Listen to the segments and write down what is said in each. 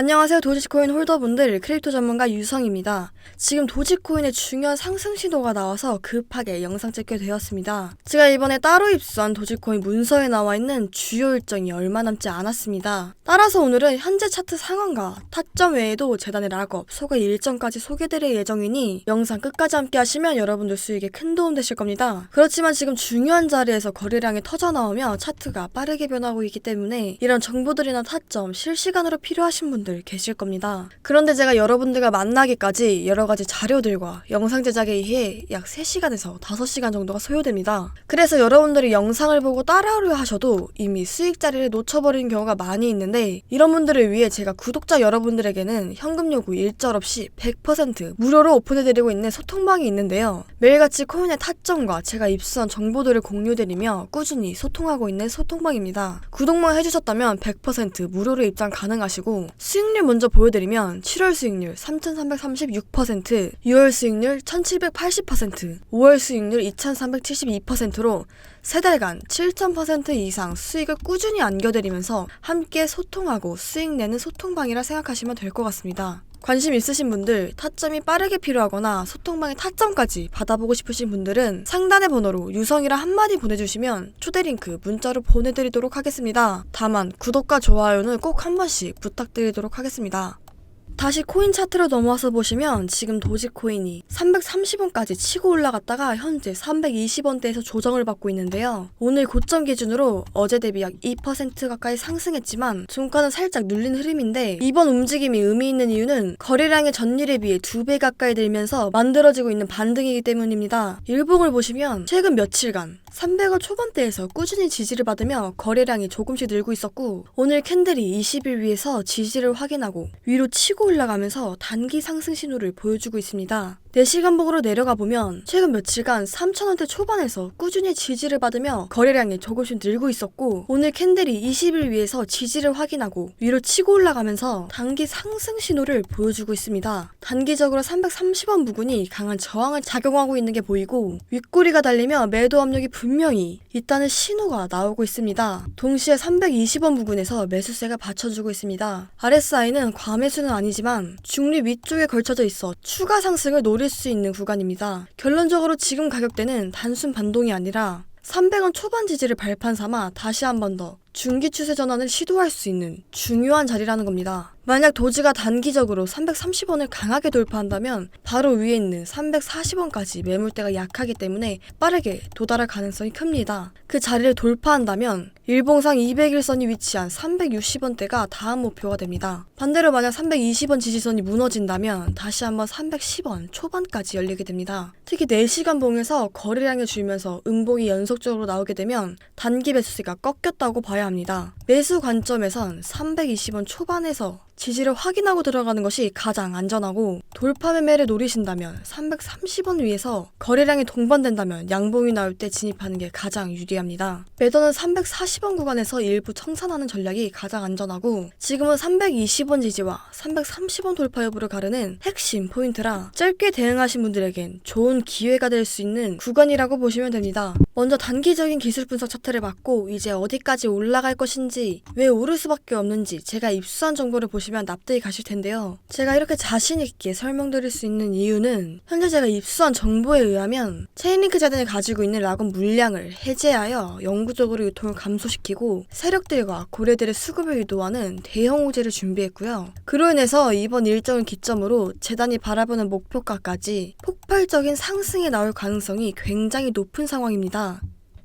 안녕하세요 도지코인 홀더분들 크립토 전문가 유성입니다. 지금 도지코인의 중요한 상승 신호가 나와서 급하게 영상 찍게 되었습니다. 제가 이번에 따로 입수한 도지코인 문서에 나와 있는 주요 일정이 얼마 남지 않았습니다. 따라서 오늘은 현재 차트 상황과 타점 외에도 재단의 락업, 소개 일정까지 소개드릴 예정이니 영상 끝까지 함께 하시면 여러분들 수익에 큰 도움 되실 겁니다. 그렇지만 지금 중요한 자리에서 거래량이 터져 나오며 차트가 빠르게 변하고 있기 때문에 이런 정보들이나 타점 실시간으로 필요하신 분들 계실 겁니다. 그런데 제가 여러분들과 만나기까지 여러 가지 자료들과 영상 제작에 의해 약 3시간에서 5시간 정도가 소요됩니다. 그래서 여러분들이 영상을 보고 따라하려 하셔도 이미 수익 자리를 놓쳐버리는 경우가 많이 있는데 이런 분들을 위해 제가 구독자 여러분들에게는 현금 요구 일절 없이 100% 무료로 오픈해드리고 있는 소통방이 있는데요. 매일같이 코인의 타점과 제가 입수한 정보들을 공유드리며 꾸준히 소통하고 있는 소통방입니다. 구독만 해주셨다면 100% 무료로 입장 가능하시고 수익 률 먼저 보여드리면 7월 수익률 3,336%, 6월 수익률 1,780%, 5월 수익률 2,372%로 세 달간 7,000% 이상 수익을 꾸준히 안겨드리면서 함께 소통하고 수익 내는 소통방이라 생각하시면 될 것 같습니다. 관심 있으신 분들, 타점이 빠르게 필요하거나 소통방의 타점까지 받아보고 싶으신 분들은 상단의 번호로 유성이라 한마디 보내주시면 초대 링크 문자로 보내드리도록 하겠습니다. 다만 구독과 좋아요는 꼭 한 번씩 부탁드리도록 하겠습니다. 다시 코인 차트로 넘어와서 보시면 지금 도지코인이 330원까지 치고 올라갔다가 현재 320원대에서 조정을 받고 있는데요. 오늘 고점 기준으로 어제 대비 약 2% 가까이 상승했지만 종가는 살짝 눌린 흐름인데 이번 움직임이 의미 있는 이유는 거래량의 전일에 비해 2배 가까이 들면서 만들어지고 있는 반등이기 때문입니다. 일봉을 보시면 최근 며칠간 300원 초반대에서 꾸준히 지지를 받으며 거래량이 조금씩 늘고 있었고 오늘 캔들이 20일 위에서 지지를 확인하고 위로 치고 올라가면서 단기 상승 신호를 보여주고 있습니다. 4시간봉으로 내려가 보면 최근 며칠간 3,000원대 초반에서 꾸준히 지지를 받으며 거래량이 조금씩 늘고 있었고 오늘 캔들이 20일 위에서 지지를 확인하고 위로 치고 올라가면서 단기 상승 신호를 보여주고 있습니다. 단기적으로 330원 부근이 강한 저항을 작용하고 있는 게 보이고 윗꼬리가 달리며 매도 압력이 분명히 있다는 신호가 나오고 있습니다. 동시에 320원 부근에서 매수세가 받쳐주고 있습니다. RSI는 과매수는 아니지만 중립 위쪽에 걸쳐져 있어 추가 상승을 노릴 수 있는 구간입니다. 결론적으로 지금 가격대는 단순 반동이 아니라 300원 초반 지지를 발판 삼아 다시 한 번 더 중기 추세 전환을 시도할 수 있는 중요한 자리라는 겁니다. 만약 도지가 단기적으로 330원을 강하게 돌파한다면 바로 위에 있는 340원까지 매물대가 약하기 때문에 빠르게 도달할 가능성이 큽니다. 그 자리를 돌파한다면 일봉상 200일선이 위치한 360원대가 다음 목표가 됩니다. 반대로 만약 320원 지지선이 무너진다면 다시 한번 310원 초반까지 열리게 됩니다. 특히 4시간 봉에서 거래량이 줄면서 음봉이 연속적으로 나오게 되면 단기 매수세가 꺾였다고 봐야 합니다. 매수 관점에선 320원 초반에서 지지를 확인하고 들어가는 것이 가장 안전하고 돌파 매매를 노리신다면 330원 위에서 거래량이 동반된다면 양봉이 나올 때 진입하는 게 가장 유리합니다. 매도는 340원 구간에서 일부 청산하는 전략이 가장 안전하고 지금은 320원 지지와 330원 돌파 여부를 가르는 핵심 포인트라 짧게 대응하신 분들에겐 좋은 기회가 될 수 있는 구간이라고 보시면 됩니다. 먼저 단기적인 기술 분석 차트를 받고 이제 어디까지 올라갈 것인지 왜 오를 수밖에 없는지 제가 입수한 정보를 보시면 보시면 납득이 가실 텐데요. 제가 이렇게 자신있게 설명드릴 수 있는 이유는 현재 제가 입수한 정보에 의하면 체인링크 재단이 가지고 있는 락업 물량을 해제하여 영구적으로 유통을 감소시키고 세력들과 고래들의 수급을 유도하는 대형 호재를 준비했고요. 그로 인해서 이번 일정을 기점으로 재단이 바라보는 목표가까지 폭발적인 상승에 나올 가능성이 굉장히 높은 상황입니다.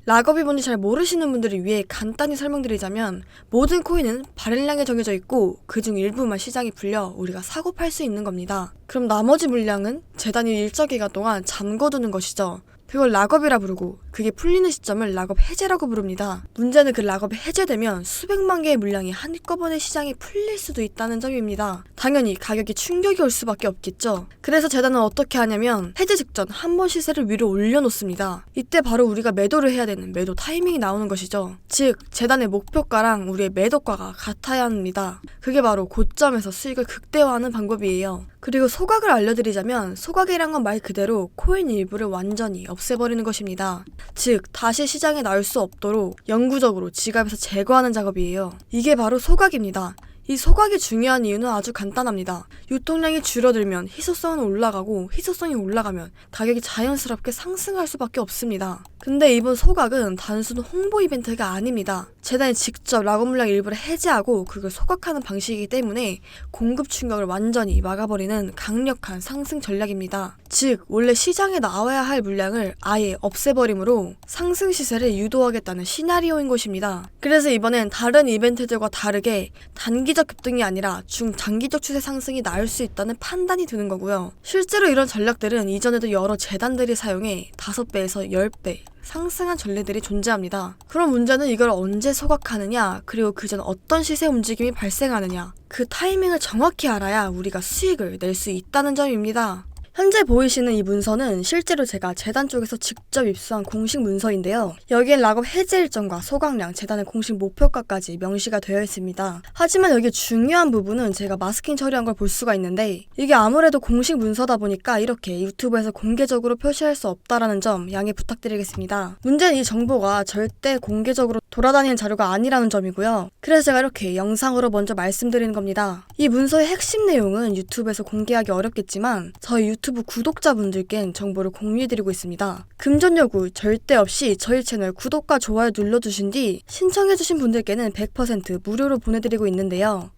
락업이 뭔지 잘 모르시는 분들을 위해 간단히 설명드리자면 모든 코인은 발행량이 정해져 있고 그중 일부만 시장이 풀려 우리가 사고 팔 수 있는 겁니다. 그럼 나머지 물량은 재단이 일정 기간 동안 잠궈두는 것이죠. 그걸 락업이라 부르고 그게 풀리는 시점을 락업 해제라고 부릅니다. 문제는 그 락업이 해제되면 수백만 개의 물량이 한꺼번에 시장에 풀릴 수도 있다는 점입니다. 당연히 가격이 충격이 올 수밖에 없겠죠. 그래서 재단은 어떻게 하냐면 해제 직전 한 번 시세를 위로 올려놓습니다. 이때 바로 우리가 매도를 해야 되는 매도 타이밍이 나오는 것이죠. 즉 재단의 목표가랑 우리의 매도가가 같아야 합니다. 그게 바로 고점에서 수익을 극대화하는 방법이에요. 그리고 소각을 알려드리자면 소각이란 건 말 그대로 코인 일부를 완전히 없애버리는 것입니다. 즉 다시 시장에 나올 수 없도록 영구적으로 지갑에서 제거하는 작업이에요. 이게 바로 소각입니다. 이 소각이 중요한 이유는 아주 간단합니다. 유통량이 줄어들면 희소성은 올라가고 희소성이 올라가면 가격이 자연스럽게 상승할 수밖에 없습니다. 근데 이번 소각은 단순 홍보 이벤트가 아닙니다. 재단이 직접 라고 물량 일부를 해제하고 그걸 소각하는 방식이기 때문에 공급 충격을 완전히 막아버리는 강력한 상승 전략입니다. 즉 원래 시장에 나와야 할 물량을 아예 없애버림으로 상승 시세를 유도하겠다는 시나리오인 것입니다. 그래서 이번엔 다른 이벤트들과 다르게 단기적 급등이 아니라 중장기적 추세 상승이 나올 수 있다는 판단이 드는 거고요. 실제로 이런 전략들은 이전에도 여러 재단들이 사용해 5배에서 10배 상승한 전례들이 존재합니다. 그럼 문제는 이걸 언제 소각하느냐, 그리고 그전 어떤 시세 움직임이 발생하느냐, 그 타이밍을 정확히 알아야 우리가 수익을 낼 수 있다는 점입니다. 현재 보이시는 이 문서는 실제로 제가 재단 쪽에서 직접 입수한 공식 문서인데요. 여기엔 락업 해제 일정과 소각량, 재단의 공식 목표가까지 명시가 되어 있습니다. 하지만 여기 중요한 부분은 제가 마스킹 처리한 걸 볼 수가 있는데 이게 아무래도 공식 문서다 보니까 이렇게 유튜브에서 공개적으로 표시할 수 없다라는 점 양해 부탁드리겠습니다. 문제는 이 정보가 절대 공개적으로 돌아다니는 자료가 아니라는 점이고요. 그래서 제가 이렇게 영상으로 먼저 말씀드리는 겁니다. 이 문서의 핵심 내용은 유튜브에서 공개하기 어렵겠지만 저희 유튜브 구독자분들께는 정보를 공유해드리고 있습니다. 금전 요구 절대 없이 저희 채널 구독과 좋아요 눌러주신 뒤 신청해주신 분들께는 100% 무료로 보내드리고 있는데요.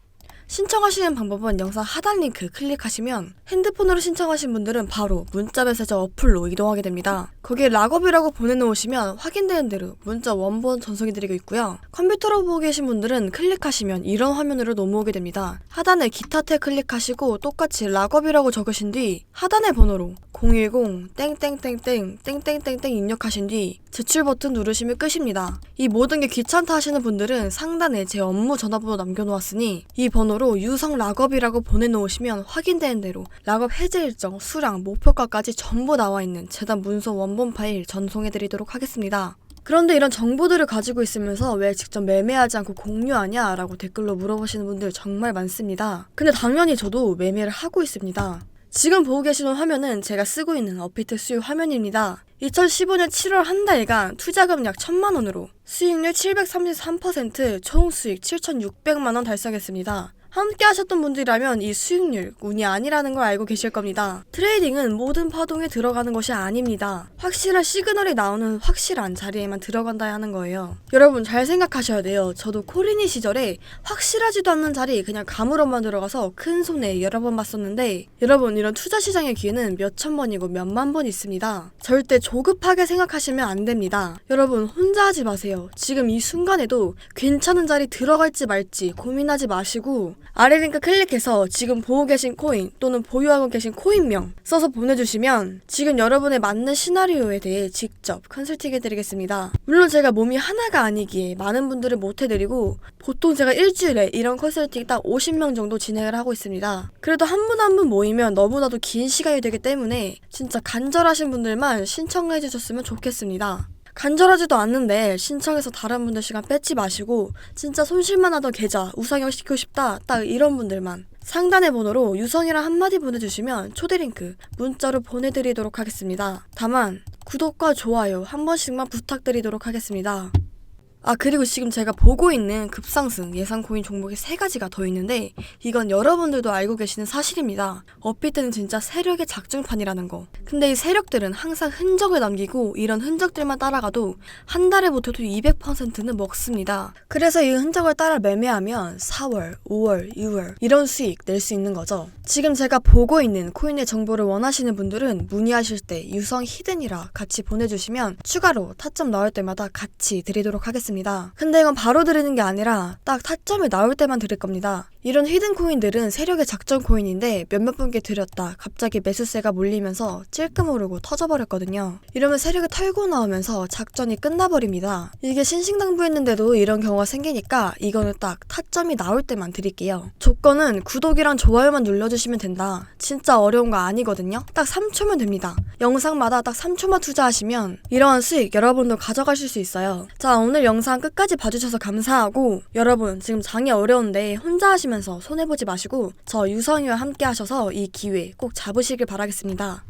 신청하시는 방법은 영상 하단 링크 클릭하시면 핸드폰으로 신청하신 분들은 바로 문자 메시지 어플로 이동하게 됩니다. 거기에 락업이라고 보내놓으시면 확인되는 대로 문자 원본 전송해드리고 있고요. 컴퓨터로 보고 계신 분들은 클릭하시면 이런 화면으로 넘어오게 됩니다. 하단에 기타 탭 클릭하시고 똑같이 락업이라고 적으신 뒤 하단의 번호로 010 땡땡땡땡 땡땡땡땡 입력하신 뒤 제출 버튼 누르시면 끝입니다. 이 모든 게 귀찮다 하시는 분들은 상단에 제 업무 전화번호 남겨놓았으니 이 번호 로 유성 락업이라고 보내놓으시면 확인되는 대로 락업 해제 일정, 수량, 목표가까지 전부 나와 있는 재단 문서 원본 파일 전송해드리도록 하겠습니다. 그런데 이런 정보들을 가지고 있으면서 왜 직접 매매하지 않고 공유하냐? 라고 댓글로 물어보시는 분들 정말 많습니다. 근데 당연히 저도 매매를 하고 있습니다. 지금 보고 계시는 화면은 제가 쓰고 있는 어피트 수익 화면입니다. 2015년 7월 한 달간 투자금 약 1000만 원으로 수익률 733%, 총 수익 7,600만 원 달성했습니다. 함께 하셨던 분들이라면 이 수익률 운이 아니라는 걸 알고 계실 겁니다. 트레이딩은 모든 파동에 들어가는 것이 아닙니다. 확실한 시그널이 나오는 확실한 자리에만 들어간다 하는 거예요. 여러분 잘 생각하셔야 돼요. 저도 코리니 시절에 확실하지도 않는 자리 그냥 감으로만 들어가서 큰 손해 여러 번 봤었는데 여러분 이런 투자 시장의 기회는 몇천 번이고 몇만 번 있습니다. 절대 조급하게 생각하시면 안 됩니다. 여러분 혼자 하지 마세요. 지금 이 순간에도 괜찮은 자리 들어갈지 말지 고민하지 마시고 아래 링크 클릭해서 지금 보고 계신 코인 또는 보유하고 계신 코인명 써서 보내주시면 지금 여러분의 맞는 시나리오에 대해 직접 컨설팅 해드리겠습니다. 물론 제가 몸이 하나가 아니기에 많은 분들을 못 해드리고 보통 제가 일주일에 이런 컨설팅 딱 50명 정도 진행을 하고 있습니다. 그래도 한 분 한분 모이면 너무나도 긴 시간이 되기 때문에 진짜 간절하신 분들만 신청해 주셨으면 좋겠습니다. 간절하지도 않는데 신청해서 다른 분들 시간 뺏지 마시고 진짜 손실만 하던 계좌 우상향 시키고 싶다 딱 이런 분들만 상단의 번호로 유성이랑 한마디 보내주시면 초대 링크 문자로 보내드리도록 하겠습니다. 다만 구독과 좋아요 한 번씩만 부탁드리도록 하겠습니다. 아 그리고 지금 제가 보고 있는 급상승 예상 코인 종목이 세 가지가 더 있는데 이건 여러분들도 알고 계시는 사실입니다. 업비트는 진짜 세력의 작중판이라는 거. 근데 이 세력들은 항상 흔적을 남기고 이런 흔적들만 따라가도 한 달에 못해도 200%는 먹습니다. 그래서 이 흔적을 따라 매매하면 4월, 5월, 6월 이런 수익 낼 수 있는 거죠. 지금 제가 보고 있는 코인의 정보를 원하시는 분들은 문의하실 때 유성 히든이라 같이 보내주시면 추가로 타점 나올 때마다 같이 드리도록 하겠습니다. 근데 이건 바로 드리는 게 아니라 딱 타점이 나올 때만 드릴 겁니다. 이런 히든 코인들은 세력의 작전 코인인데 몇몇 분께 드렸다 갑자기 매수세가 몰리면서 찔끔 오르고 터져버렸거든요. 이러면 세력이 털고 나오면서 작전이 끝나버립니다. 이게 신신당부했는데도 이런 경우가 생기니까 이거는 딱 타점이 나올 때만 드릴게요. 조건은 구독이랑 좋아요만 눌러주시면 된다. 진짜 어려운 거 아니거든요. 딱 3초면 됩니다. 영상마다 딱 3초만 투자하시면 이러한 수익 여러분도 가져가실 수 있어요. 자 오늘 영상 끝까지 봐주셔서 감사하고 여러분 지금 장이 어려운데 혼자 하시면 하면서 손해보지 마시고 저 유성이와 함께 하셔서 이 기회 꼭 잡으시길 바라겠습니다.